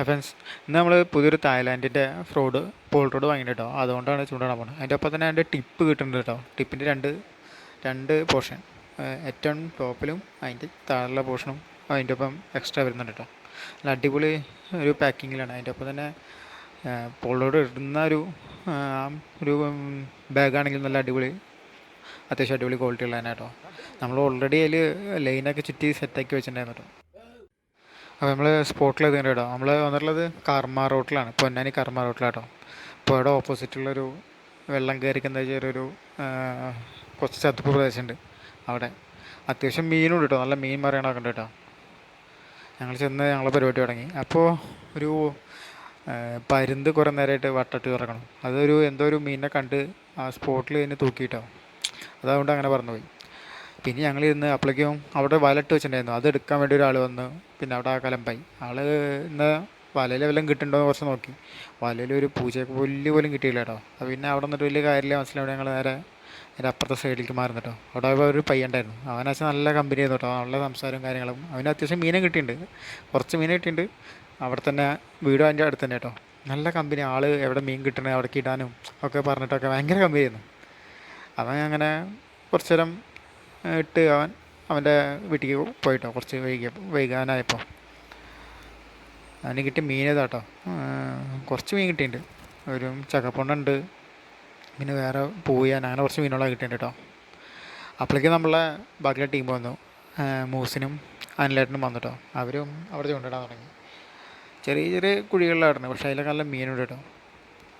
Hi friends ഇന്ന് നമ്മൾ പുതിയൊരു തായ്ലാൻഡിന്റെ ഫ്രോഡ് പോൾ റോഡ് അതുകൊണ്ടാണ് ചൂണ്ടാൻ പോകുന്നത് അതിന്റെ ഒപ്പം തന്നെ അതിന്റെ ടിപ്പ് കിട്ടുന്നുണ്ട് കേട്ടോ ടിപ്പിന്റെ രണ്ട് രണ്ട് പോർഷൻ ഏറ്റവും ടോപ്പിലും അതിന്റെ താഴെയുള്ള പോർഷനും അതിന്റെ ഒപ്പം എക്സ്ട്രാ വരുന്നുണ്ട് കേട്ടോ നല്ല അടിപൊളി ഒരു പാക്കിങ്ങിലാണ് അതിന്റെ ഒപ്പം തന്നെ പോൾ റോഡ് ഇടുന്ന ഒരു ഒരു ബാഗാണെങ്കിൽ നല്ല അടിപൊളി അത്യാവശ്യം അടിപൊളി ക്വാളിറ്റി ഉള്ളതാണ് കേട്ടോ നമ്മൾ ഓൾറെഡി അതിൽ ലൈനൊക്കെ ചുറ്റി സെറ്റാക്കി വെച്ചിട്ടുണ്ടായിരുന്നു കേട്ടോ അപ്പോൾ നമ്മൾ സ്പോട്ടിൽ എത്തിയത് കേട്ടോ നമ്മൾ വന്നിട്ടുള്ളത് കർമ്മ റോട്ടിലാണ്. പൊന്നാനി കർമ്മ റോട്ടിലാട്ടോ. അപ്പോൾ അവിടെ ഓപ്പോസിറ്റുള്ളൊരു വെള്ളം കയറിക്കുന്ന ചെറിയൊരു കുറച്ച് ചതുപ്പ് പ്രദേശമുണ്ട് അവിടെ. അത്യാവശ്യം മീനുണ്ട് കേട്ടോ. നല്ല മീൻ മറിയണമൊക്കെ ഉണ്ട് കേട്ടോ. ഞങ്ങൾ ചെന്ന് ഞങ്ങളെ പരിപാടി തുടങ്ങി. അപ്പോൾ ഒരു പരുന്ത് കുറേ നേരമായിട്ട് വട്ടട്ട് കിടക്കണം അതൊരു എന്തോ ഒരു മീനിനെ കണ്ട് ആ സ്പോട്ടിൽ തന്നെ തൂക്കിയിട്ടോ. അതുകൊണ്ട് അങ്ങനെ പറന്നുപോയി. പിന്നെ ഞങ്ങൾ ഇരുന്ന് അപ്പോഴേക്കും അവിടെ വലട്ട് വെച്ചിട്ടുണ്ടായിരുന്നു. അത് എടുക്കാൻ വേണ്ടി ഒരാൾ വന്നു പിന്നെ അവിടെ ആ കലമ്പായി. ആൾ ഇന്ന് വലയിൽ വല്ലതും കിട്ടുന്നുണ്ടോ എന്ന് കുറച്ച് നോക്കി. വലയിൽ ഒരു പൂച്ചയൊക്കെ പുല്ല് പോലും കിട്ടിയില്ല കേട്ടോ. അപ്പോൾ പിന്നെ അവിടെ നിന്നിട്ട് വലിയ കാര്യമില്ല. മനസ്സിലാവും ഞങ്ങൾ നേരെ അതിന്റെ അപ്പുറത്തെ സൈഡിലേക്ക് മാറി കേട്ടോ. അവിടെ ഒരു പയ്യണ്ടായിരുന്നു അവനച്ച നല്ല കമ്പനി ആയിരുന്നു കേട്ടോ. നല്ല സംസാരവും കാര്യങ്ങളും. അവന് അത്യാവശ്യം മീനെ കിട്ടിയിട്ടുണ്ട്. കുറച്ച് മീൻ കിട്ടിയിട്ടുണ്ട്. അവിടെ തന്നെ വീടും അതിന്റെ അടുത്ത് തന്നെ കേട്ടോ. നല്ല കമ്പനി ആൾ എവിടെ മീൻ കിട്ടണേ അവിടേക്ക് ഇടാനും ഒക്കെ പറഞ്ഞിട്ടൊക്കെ ഭയങ്കര കമ്പനിയായിരുന്നു അവൻ അങ്ങനെ കുറച്ച് നേരം ഇട്ട് അവൻ അവന്റെ വീട്ടിലേക്ക് പോയിട്ടോ. കുറച്ച് വൈകിയ വൈകാനായപ്പോൾ അതിന് കിട്ടിയ മീൻ ഇതാട്ടോ കുറച്ച് മീൻ കിട്ടിയിട്ടുണ്ട്. ഒരു ചക്കപ്പൊണ്ടുണ്ട് പിന്നെ വേറെ പൂയാൻ അങ്ങനെ കുറച്ച് മീനുകളൊക്കെ കിട്ടിയിട്ടുണ്ട് കേട്ടോ. അപ്പോഴേക്കും നമ്മളെ ബാക്കിയുള്ള ടീം വന്നു. മൂസിനും അനിലേട്ടനും വന്നു കേട്ടോ അവരും അവിടെ ചൂണ്ടിടാൻ തുടങ്ങി. ചെറിയ ചെറിയ കുഴികളിലായിരുന്നു. പക്ഷേ അതിലൊക്കെ നല്ല മീനുണ്ട് കേട്ടോ.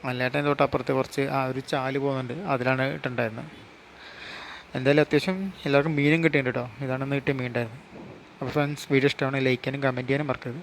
അനിലേട്ടൻ തൊട്ട് അപ്പുറത്ത് കുറച്ച് ആ ഒരു ചാൽ പോകുന്നുണ്ട്. അതിലാണ് ഇട്ടുണ്ടായിരുന്നത്. എന്തായാലും അത്യാവശ്യം എല്ലാവർക്കും മീനും കിട്ടിയിട്ടുണ്ട് കേട്ടോ. ഇതാണ് കിട്ടിയ മീൻ ഉണ്ടായിരുന്നത്. അപ്പോൾ ഫ്രണ്ട്സ് വീഡിയോ ഇഷ്ടമാണ് ലൈക്ക് ചെയ്യാനും കമന്റ് ചെയ്യാനും മറക്കരുത്.